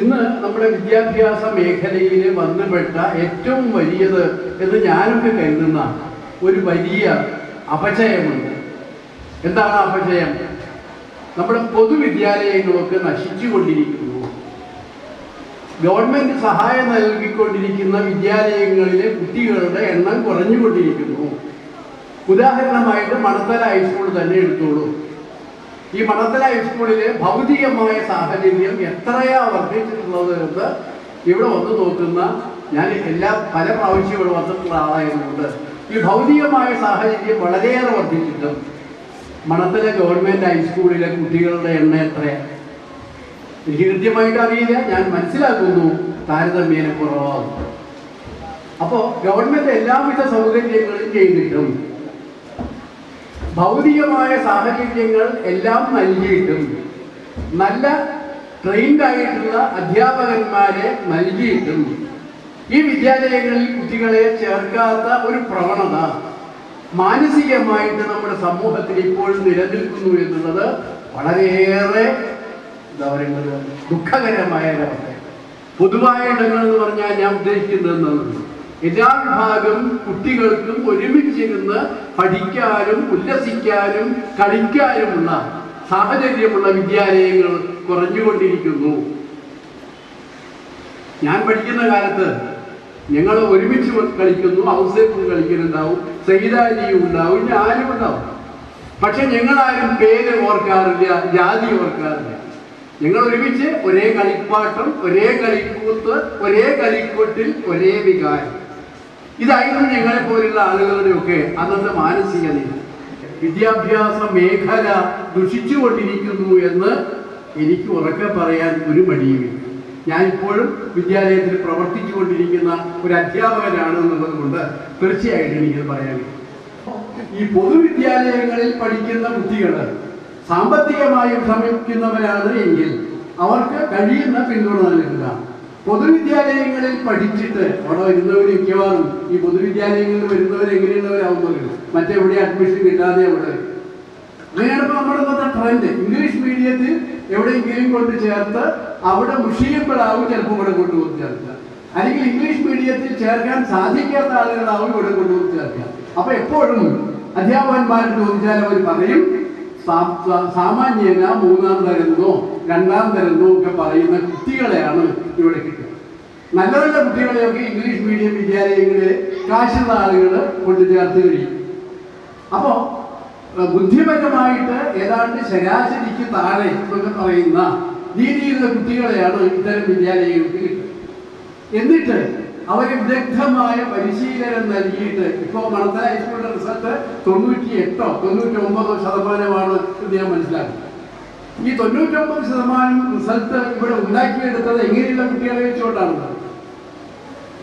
ഇന്ന് നമ്മുടെ വിദ്യാഭ്യാസ മേഖലയിൽ വന്നുപെട്ട ഏറ്റവും വലിയത് എന്ന് ഞാനൊക്കെ കരുതുന്ന ഒരു വലിയ അപചയമുണ്ട് എന്താണ് അപചയം നമ്മുടെ പൊതുവിദ്യാലയങ്ങളൊക്കെ നശിച്ചുകൊണ്ടിരിക്കുന്നു. ഗവൺമെന്റ് സഹായം നൽകിക്കൊണ്ടിരിക്കുന്ന വിദ്യാലയങ്ങളിലെ കുട്ടികളുടെ എണ്ണം കുറഞ്ഞുകൊണ്ടിരിക്കുന്നു. ഉദാഹരണമായിട്ട് മണത്തല ഹൈസ്കൂൾ തന്നെ എടുത്തോളൂ. ഈ മണത്തല ഹൈസ്കൂളിലെ ഭൗതികമായ സാഹചര്യം എത്രയാ വർദ്ധിച്ചിട്ടുള്ളത് ഇവിടെ വന്ന് നോക്കുന്ന ഞാൻ എല്ലാ പല പ്രാവശ്യം വന്നിട്ടുള്ള ആളായതുകൊണ്ട് ഈ ഭൗതികമായ സാഹചര്യം വളരെയേറെ വർദ്ധിച്ചിട്ടും മണത്തല ഗവൺമെന്റ് ഹൈസ്കൂളിലെ കുട്ടികളുടെ എണ്ണം എത്രയാണ് എനിക്ക് കൃത്യമായിട്ട് അറിയില്ല. ഞാൻ മനസ്സിലാക്കുന്നു താരതമ്യേന കുറവാകും അപ്പോൾ ഗവൺമെന്റ് എല്ലാവിധ സൗകര്യങ്ങളും ചെയ്തിട്ടും ഭൗതികമായ സാഹചര്യങ്ങൾ എല്ലാം നൽകിയിട്ടും നല്ല ട്രെയിൻഡ് ആയിട്ടുള്ള അധ്യാപകന്മാരെ നൽകിയിട്ടും ഈ വിദ്യാലയങ്ങളിൽ കുട്ടികളെ ചേർക്കാത്ത ഒരു പ്രവണത മാനസികമായിട്ട് നമ്മുടെ സമൂഹത്തിൽ ഇപ്പോഴും നിലനിൽക്കുന്നു എന്നുള്ളത് വളരെയേറെ എന്താ പറയുന്നത് ദുഃഖകരമായ ഒരവസ്ഥയാണ് പൊതുവായ ഇടങ്ങൾ എന്ന് പറഞ്ഞാൽ ഞാൻ ഉദ്ദേശിക്കുന്നത് എന്താണ് എല്ലാ വിഭാഗം കുട്ടികൾക്കും ഒരുമിച്ചിരുന്ന് പഠിക്കാനും ഉല്ലസിക്കാനും കളിക്കാനുമുള്ള സാഹചര്യമുള്ള വിദ്യാലയങ്ങൾ കുറഞ്ഞുകൊണ്ടിരിക്കുന്നു. ഞാൻ പഠിക്കുന്ന കാലത്ത് ഞങ്ങൾ ഒരുമിച്ച് കളിക്കുന്നു ഔസേപ്പും കളിക്കുന്നുണ്ടാവും സൈതാലിയും ഉണ്ടാവും ഇനി ആരും ഉണ്ടാവും. പക്ഷെ ഞങ്ങളാരും പേര് ഓർക്കാറില്ല ജാതി ഓർക്കാറില്ല. ഞങ്ങൾ ഒരുമിച്ച് ഒരേ കളിപ്പാട്ടം ഒരേ കളിക്കൂത്ത് ഒരേ കളിക്കൂട്ടിൽ ഒരേ വികാരം. ഇതായിരുന്നു ഞങ്ങളെ പോലുള്ള ആളുകളുടെയൊക്കെ അന്നത്തെ മാനസിക നില. വിദ്യാഭ്യാസ മേഖല ദുഷിച്ചുകൊണ്ടിരിക്കുന്നു എന്ന് എനിക്ക് ഉറക്കെ പറയാൻ ഒരു മടിയുമില്ല. ഞാൻ ഇപ്പോഴും വിദ്യാലയത്തിൽ പ്രവർത്തിച്ചു കൊണ്ടിരിക്കുന്ന ഒരു അധ്യാപകനാണ് എന്നുള്ളത് കൊണ്ട് തീർച്ചയായിട്ടും എനിക്കത് പറയാൻ. ഈ പൊതുവിദ്യാലയങ്ങളിൽ പഠിക്കുന്ന കുട്ടികൾ സാമ്പത്തികമായി ശ്രമിക്കുന്നവരാണ് എങ്കിൽ അവർക്ക് കഴിയുന്ന പിന്തുണ നൽകുക. പൊതുവിദ്യാലയങ്ങളിൽ പഠിച്ചിട്ട് അവിടെ വരുന്നവർ മിക്കവാറും ഈ പൊതുവിദ്യാലയങ്ങളിൽ വരുന്നവർ എങ്ങനെയുള്ളവരാവുന്നവരുണ്ട് മറ്റെവിടെ അഡ്മിഷൻ കിട്ടാതെ അവിടെ. അങ്ങനെയാണ് നമ്മുടെ ഇന്നത്തെ ട്രെൻഡ് ഇംഗ്ലീഷ് മീഡിയത്തിൽ എവിടെയെങ്കിലും കൊണ്ട് ചേർത്ത് അവിടെ മുഷിയപ്പെടാവും ചിലപ്പോൾ ഇവിടെ കൊണ്ടുപോയി ചേർക്കുക. അല്ലെങ്കിൽ ഇംഗ്ലീഷ് മീഡിയത്തിൽ ചേർക്കാൻ സാധിക്കാത്ത ആളുകളാവും ഇവിടെ കൊണ്ടുപോയി ചേർക്കുക. അപ്പൊ എപ്പോഴും അധ്യാപകന്മാർ ചോദിച്ചാൽ അവർ പറയും സാമാന്യേന മൂന്നാം തരുന്നോ രണ്ടാം തരുന്നോ ഒക്കെ പറയുന്ന കുട്ടികളെയാണ് ഇവിടെ കിട്ടുക. നല്ല നല്ല കുട്ടികളെയൊക്കെ ഇംഗ്ലീഷ് മീഡിയം വിദ്യാലയങ്ങളിൽ കാശുള്ള ആളുകൾ കൊണ്ട് ചേർത്ത് കഴിയും. അപ്പോ ബുദ്ധിപരമായിട്ട് ഏതാണ്ട് ശരാശരിക്ക് താഴെ എന്നൊക്കെ പറയുന്ന രീതിയിലുള്ള കുട്ടികളെയാണ് ഇത്തരം വിദ്യാലയങ്ങൾക്ക് കിട്ടുന്നത് എന്നിട്ട് അവരെ വിദഗ്ധമായ പരിശീലനം നൽകിയിട്ട് ഇപ്പോൾ മണത്തല ഹൈസ്കൂളിന്റെ റിസൾട്ട് തൊണ്ണൂറ്റി എട്ടോ തൊണ്ണൂറ്റി ഒമ്പതോ ശതമാനമാണ് എന്ന് ഞാൻ മനസ്സിലാക്കി ഈ തൊണ്ണൂറ്റൊമ്പത് ശതമാനം റിസൾട്ട് ഇവിടെ ഉണ്ടാക്കിയെടുത്തത് എങ്ങനെയുള്ള കുട്ടികളെ വെച്ചുകൊണ്ടാണ്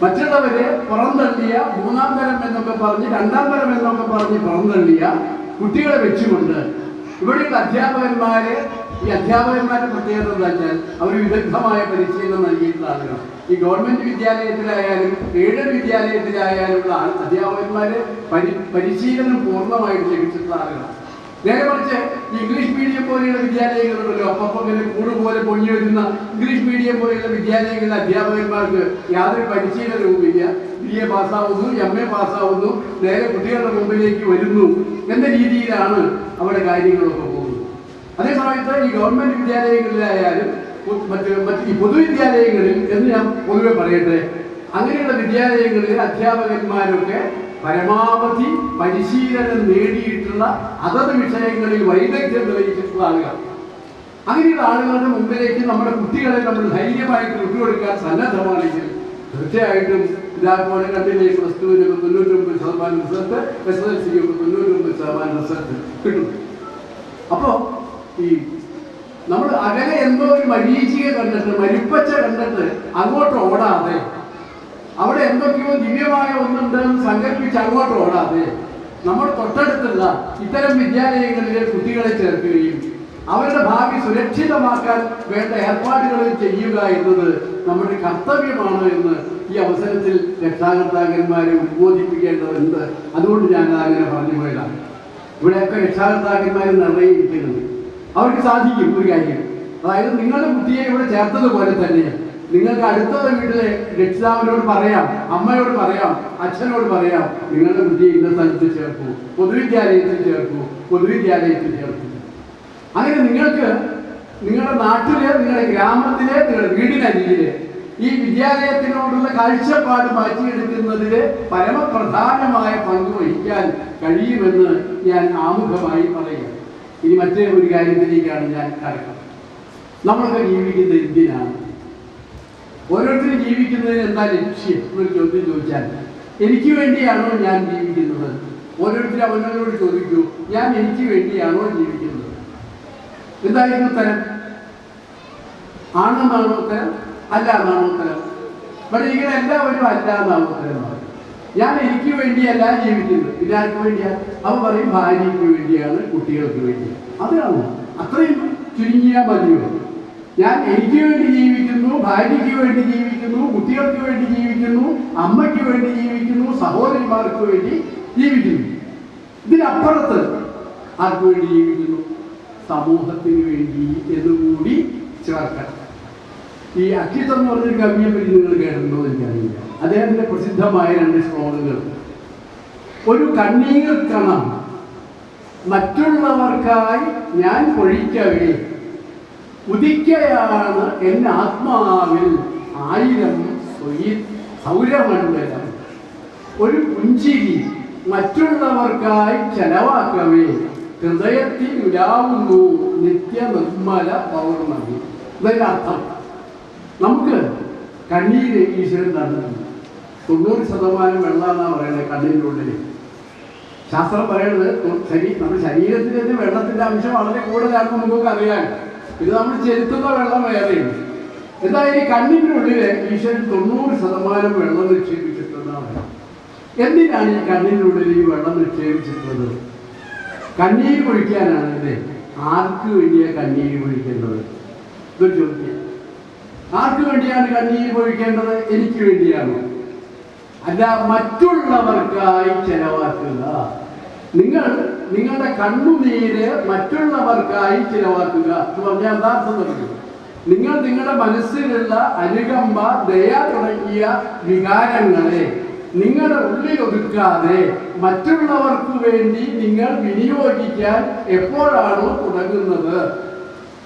മറ്റുള്ളവരെ പുറന്തള്ളിയ മൂന്നാം തരം എന്നൊക്കെ പറഞ്ഞ് രണ്ടാം തരം എന്നൊക്കെ പറഞ്ഞ് പുറന്തള്ളിയ കുട്ടികളെ വെച്ചുകൊണ്ട് ഇവിടെയുള്ള അധ്യാപകന്മാരെ ഈ അധ്യാപകന്മാരുടെ പ്രത്യേകത എന്താ വെച്ചാൽ അവർ വിദഗ്ധമായ പരിശീലനം നൽകിയിട്ടുള്ള ആളുകളാണ് ഈ ഗവൺമെന്റ് വിദ്യാലയത്തിലായാലും എയ്ഡഡ് വിദ്യാലയത്തിലായാലുള്ള അധ്യാപകന്മാര് പരി പരിശീലനം പൂർണമായിട്ട് ലഭിച്ചിട്ടുള്ള ആളുകളാണ് നേരെ മറിച്ച് ഇംഗ്ലീഷ് മീഡിയം പോലെയുള്ള വിദ്യാലയങ്ങളുണ്ടല്ലോ. അപ്പം ഇങ്ങനെ കൂടുപോലെ പൊങ്ങി വരുന്ന ഇംഗ്ലീഷ് മീഡിയം പോലെയുള്ള വിദ്യാലയങ്ങളിലെ അധ്യാപകന്മാർക്ക് യാതൊരു പരിശീലനവുമില്ല ബി എ പാസ്സാവുന്നു എം എ പാസ്സാവുന്നു നേരെ കുട്ടികളുടെ മുമ്പിലേക്ക് വരുന്നു എന്ന രീതിയിലാണ് അവിടെ കാര്യങ്ങളൊക്കെ പോകുന്നത്. അതേസമയത്ത് ഈ ഗവൺമെന്റ് വിദ്യാലയങ്ങളിലായാലും മറ്റു മറ്റ് ഈ പൊതുവിദ്യാലയങ്ങളിൽ എന്ന് ഞാൻ പൊതുവെ പറയട്ടെ അങ്ങനെയുള്ള വിദ്യാലയങ്ങളിലെ അധ്യാപകന്മാരൊക്കെ പരമാവധി പരിശീലനം നേടിയിട്ടുള്ള അതത് വിഷയങ്ങളിൽ വൈദഗ്ധ്യം തെളിയിച്ചിട്ടുള്ള ആളുകൾ അങ്ങനെയുള്ള ആളുകളുടെ മുമ്പിലേക്ക് നമ്മുടെ കുട്ടികളെ നമ്മൾ ധൈര്യമായിട്ട് വിട്ടുകൊടുക്കാൻ സന്നദ്ധമാണെങ്കിൽ തീർച്ചയായിട്ടും ഇതാകുമ്പോൾ കണ്ടില്ലേ പ്ലസ് ടുവിനൊക്കെ തൊണ്ണൂറ്റൊമ്പത് ശതമാനം റിസൾട്ട് എസ് എൽ സിക്ക് തൊണ്ണൂറ്റൊമ്പത് ശതമാനം റിസൾട്ട് കിട്ടും. അപ്പോൾ ഈ നമ്മൾ അകലെ എന്തോ ഒരു മരീചിക കണ്ടിട്ട് മരിപ്പച്ച കണ്ടിട്ട് അങ്ങോട്ട് ഓടാതെ അവിടെ എന്തൊക്കെയോ ദിവ്യമായ ഒന്നുണ്ടെന്ന് സങ്കല്പിച്ച് അങ്ങോട്ട് ഓടാതെ നമ്മൾ തൊട്ടടുത്തുള്ള ഇത്തരം വിദ്യാലയങ്ങളിലെ കുട്ടികളെ ചേർക്കുകയും അവരുടെ ഭാവി സുരക്ഷിതമാക്കാൻ വേണ്ട ഏർപ്പാടുകൾ ചെയ്യുക എന്നത് നമ്മുടെ കർത്തവ്യമാണ് എന്ന് ഈ അവസരത്തിൽ രക്ഷാകർത്താക്കന്മാരെ ഉദ്ബോധിപ്പിക്കേണ്ടതുണ്ട്. അതുകൊണ്ട് ഞാൻ അങ്ങനെ പറഞ്ഞു പോയതാണ് ഇവിടെയൊക്കെ രക്ഷാകർത്താക്കന്മാർ നിറയെ അവർക്ക് സാധിക്കും ഒരു കാര്യം. അതായത് നിങ്ങളുടെ കുട്ടിയെ ഇവിടെ ചേർത്തതുപോലെ തന്നെ നിങ്ങൾക്ക് അടുത്ത വീട്ടിലെ രക്ഷിതാവിനോട് പറയാം അമ്മയോട് പറയാം അച്ഛനോട് പറയാം നിങ്ങളുടെ കുട്ടിയെ ഇന്ന സ്ഥലത്ത് ചേർക്കൂ പൊതുവിദ്യാലയത്തിൽ ചേർക്കൂ പൊതുവിദ്യാലയത്തിൽ ചേർക്കൂ. അങ്ങനെ നിങ്ങൾക്ക് നിങ്ങളുടെ നാട്ടിലെ നിങ്ങളുടെ ഗ്രാമത്തിലെ നിങ്ങളുടെ വീടിനരികിലെ ഈ വിദ്യാലയത്തിനോടുള്ള കാഴ്ചപ്പാട് മാറ്റിയെടുക്കുന്നതിൽ പരമപ്രധാനമായ പങ്ക് വഹിക്കാൻ കഴിയുമെന്ന് ഞാൻ ആമുഖമായി പറയുക ഇനി മറ്റേ ഒരു കാര്യത്തിലേക്കാണ് ഞാൻ കടക്കുന്നത്. നമ്മളൊക്കെ ജീവിക്കുന്നത് എന്തിനാണ്? ഓരോരുത്തരും ജീവിക്കുന്നതിന് എന്താ ലക്ഷ്യം? എന്നൊരു ചോദ്യം ചോദിച്ചാൽ എനിക്ക് വേണ്ടിയാണോ ഞാൻ ജീവിക്കുന്നത്? ഓരോരുത്തരും അവനോട് ചോദിക്കൂ ഞാൻ എനിക്ക് വേണ്ടിയാണോ ജീവിക്കുന്നത്? എന്തായിരുന്നു ഉത്തരം? ആണെന്നാണോ ഉത്തരം? അല്ല എന്നാണോ ഉത്തരം? ഇവിടെ ഇങ്ങനെ എല്ലാവരും അല്ല എന്നാണ് ഉത്തരം ഞാൻ എനിക്ക് വേണ്ടിയല്ല ജീവിക്കുന്നത് ഇതാർക്ക് വേണ്ടിയാ? അവ പറയും ഭാര്യയ്ക്ക് വേണ്ടിയാണ് കുട്ടികൾക്ക് വേണ്ടിയാണ് അതാണ്. അത്രയും ചുരുങ്ങിയ മതിയോ ഞാൻ എനിക്ക് വേണ്ടി ജീവിക്കുന്നു ഭാര്യയ്ക്ക് വേണ്ടി ജീവിക്കുന്നു കുട്ടികൾക്ക് വേണ്ടി ജീവിക്കുന്നു അമ്മയ്ക്ക് വേണ്ടി ജീവിക്കുന്നു സഹോദരിമാർക്ക് വേണ്ടി ജീവിക്കുന്നു. ഇതിനപ്പുറത്ത് ആർക്ക് വേണ്ടി ജീവിക്കുന്നു? സമൂഹത്തിന് വേണ്ടി എന്നുകൂടി ചേർക്കണം. ഈ അക്കിത്ത് എന്ന് പറഞ്ഞൊരു കവിയെ പറ്റി നിങ്ങൾ കേട്ടിട്ടുണ്ടോ എന്ന് എനിക്കറിയില്ല. അദ്ദേഹത്തിന്റെ പ്രസിദ്ധമായ രണ്ട് ശ്ലോകങ്ങൾ ഒരു കണ്ണീർ കണം. മറ്റുള്ളവർക്കായി ഞാൻ പൊഴിക്കവേ. ഉദിക്കയാണ് എന്റെ ആത്മാവിൽ ആയിരം സൗരമണ്ഡലം. ഒരു പുഞ്ചിരി മറ്റുള്ളവർക്കായി ചെലവാക്കവേ. ഹൃദയത്തിൽ ഉലാവുന്നു നിത്യ നിർമ്മല പൗർണമി. ഇതൊരു അർത്ഥം? നമുക്ക് കണ്ണീര് ഈശ്വരൻ തന്നിട്ടുണ്ട് തൊണ്ണൂറ് ശതമാനം വെള്ളമെന്നാണ് പറയുന്നത് കണ്ണിന്റെ ഉള്ളിൽ ശാസ്ത്രം പറയുന്നത് ശരി നമ്മുടെ ശരീരത്തിൽ തന്നെ വെള്ളത്തിന്റെ അംശം വളരെ കൂടുതലാണെന്ന് നമുക്ക് അറിയാം. ഇത് നമ്മൾ ചെലുത്തുന്ന വെള്ളം വേറെയുണ്ട് എന്തായാലും ഈ കണ്ണിന്റെ ഉള്ളിൽ ഈശ്വരൻ തൊണ്ണൂറ് ശതമാനം വെള്ളം നിക്ഷേപിച്ചിട്ടുണ്ടെന്നാണ് എന്തിനാണ് ഈ കണ്ണിന്റെ ഉള്ളിൽ ഈ വെള്ളം നിക്ഷേപിച്ചിട്ടുള്ളത്? കണ്ണീര് പൊഴിക്കാനാണ് അല്ലേ? ആർക്ക് വേണ്ടിയാണ് കണ്ണീര് പൊഴിക്കേണ്ടത് ഇതൊരു ചോദ്യം. ആർക്ക് വേണ്ടിയാണ് കണ്ണീർ പൊഴിക്കേണ്ടത് എനിക്ക് വേണ്ടിയാണ്. അല്ല മറ്റുള്ളവർക്കായി ചെലവാക്കുക. നിങ്ങൾ നിങ്ങളുടെ കണ്ണുനീര് മറ്റുള്ളവർക്കായി ചിലവാക്കുക. എന്ന് പറഞ്ഞാൽ അർത്ഥം പറയുന്നത്? നിങ്ങൾ നിങ്ങളുടെ മനസ്സിലുള്ള അനുകമ്പ ദയ തുടങ്ങിയ വികാരങ്ങളെ നിങ്ങളുടെ ഉള്ളിൽ ഒതുക്കാതെ മറ്റുള്ളവർക്ക് വേണ്ടി നിങ്ങൾ വിനിയോഗിക്കാൻ എപ്പോഴാണോ തുടങ്ങുന്നത്?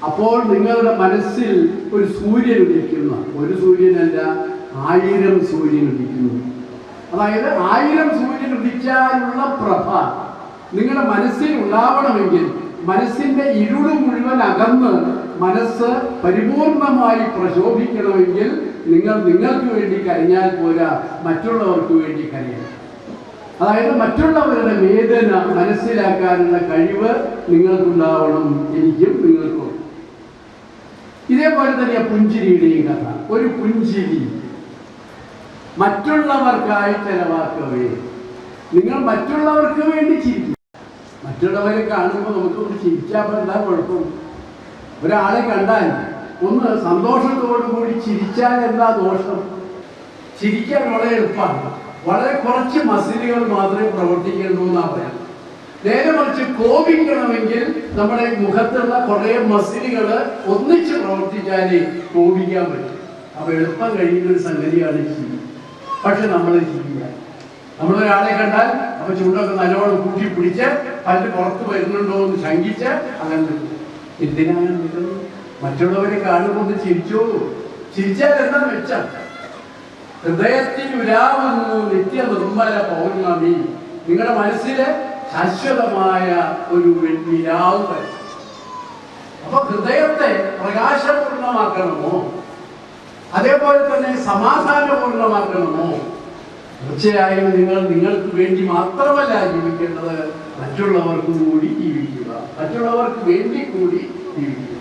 അപ്പോൾ നിങ്ങളുടെ മനസ്സിൽ ഒരു സൂര്യൻ ഉദിക്കുന്ന. ഒരു സൂര്യനല്ല ആയിരം സൂര്യൻ ഉദിക്കുന്നു. അതായത് ആയിരം സൂര്യൻ ഉദിച്ചാലുള്ള പ്രഭ നിങ്ങളുടെ മനസ്സിൽ ഉണ്ടാവണമെങ്കിൽ മനസ്സിന്റെ ഇരുൾ മുഴുവൻ അകന്ന് മനസ്സ് പരിപൂർണമായി പ്രശോഭിക്കണമെങ്കിൽ നിങ്ങൾ നിങ്ങൾക്ക് വേണ്ടി കരഞ്ഞാൽ പോരാ മറ്റുള്ളവർക്ക് വേണ്ടി കരയണം അതായത് മറ്റുള്ളവരുടെ വേദന മനസ്സിലാക്കാനുള്ള കഴിവ് നിങ്ങൾക്കുണ്ടാവണം. എനിക്കും നിങ്ങൾക്കും ഇതേപോലെ തന്നെ പുഞ്ചിരിയുടെയും കഥ. ഒരു പുഞ്ചിരി. മറ്റുള്ളവർക്കായി ചെലവാക്കവേ. നിങ്ങൾ മറ്റുള്ളവർക്ക് വേണ്ടി ചിരിക്കും. മറ്റുള്ളവരെ കാണുമ്പോൾ നമുക്ക് ചിരിച്ചാൽ എന്താ കുഴപ്പം? ഒരാളെ കണ്ടാൽ ഒന്ന് സന്തോഷത്തോടു കൂടി ചിരിച്ചാൽ എന്താ ദോഷം? ചിരിക്കാൻ വളരെ എളുപ്പമാണ്. വളരെ കുറച്ച് മസിലുകൾ മാത്രമേ പ്രവർത്തിക്കേണ്ടൂ എന്നാണ് പറയാം. നേരെ മറിച്ച് കോപിക്കണമെങ്കിൽ നമ്മുടെ മുഖത്തുള്ള കുറെ മസിലുകൾ ഒന്നിച്ച് പ്രവർത്തിച്ചാലേ കോപിക്കാൻ പറ്റും. അപ്പൊ എളുപ്പം കഴിയുന്ന ഒരു സംഗതിയാണ് ചിരി പക്ഷെ നമ്മൾ ചിരിയില്ല നമ്മളൊരാളെ കണ്ടാൽ അപ്പൊ ചൂടൊക്കെ നല്ലോണം കൂട്ടി പിടിച്ച് പല്ല് പുറത്ത് വരുന്നുണ്ടോ എന്ന് ശങ്കിച്ച് അങ്ങനെ. എന്തിനാണ് മറ്റുള്ളവരെ കാണുമ്പോൾ ഒന്ന് ചിരിച്ചോ? ചിരിച്ചാൽ എന്താ മെച്ചം? ഹൃദയത്തിൽ ഉരാവുന്നു നിത്യ നിർമ്മല പൗർണമി. നിങ്ങളുടെ മനസ്സിലെ ശാശ്വതമായ ഒരു വരും. അപ്പൊ ഹൃദയത്തെ പ്രകാശപൂർണമാക്കണമോ? അതേപോലെ തന്നെ സമാധാനപൂർണമാക്കണമോ? തീർച്ചയായും നിങ്ങൾ നിങ്ങൾക്ക് വേണ്ടി മാത്രമല്ല ജീവിക്കേണ്ടത് മറ്റുള്ളവർക്കും കൂടി ജീവിക്കുക. മറ്റുള്ളവർക്ക് വേണ്ടി കൂടി ജീവിക്കുക.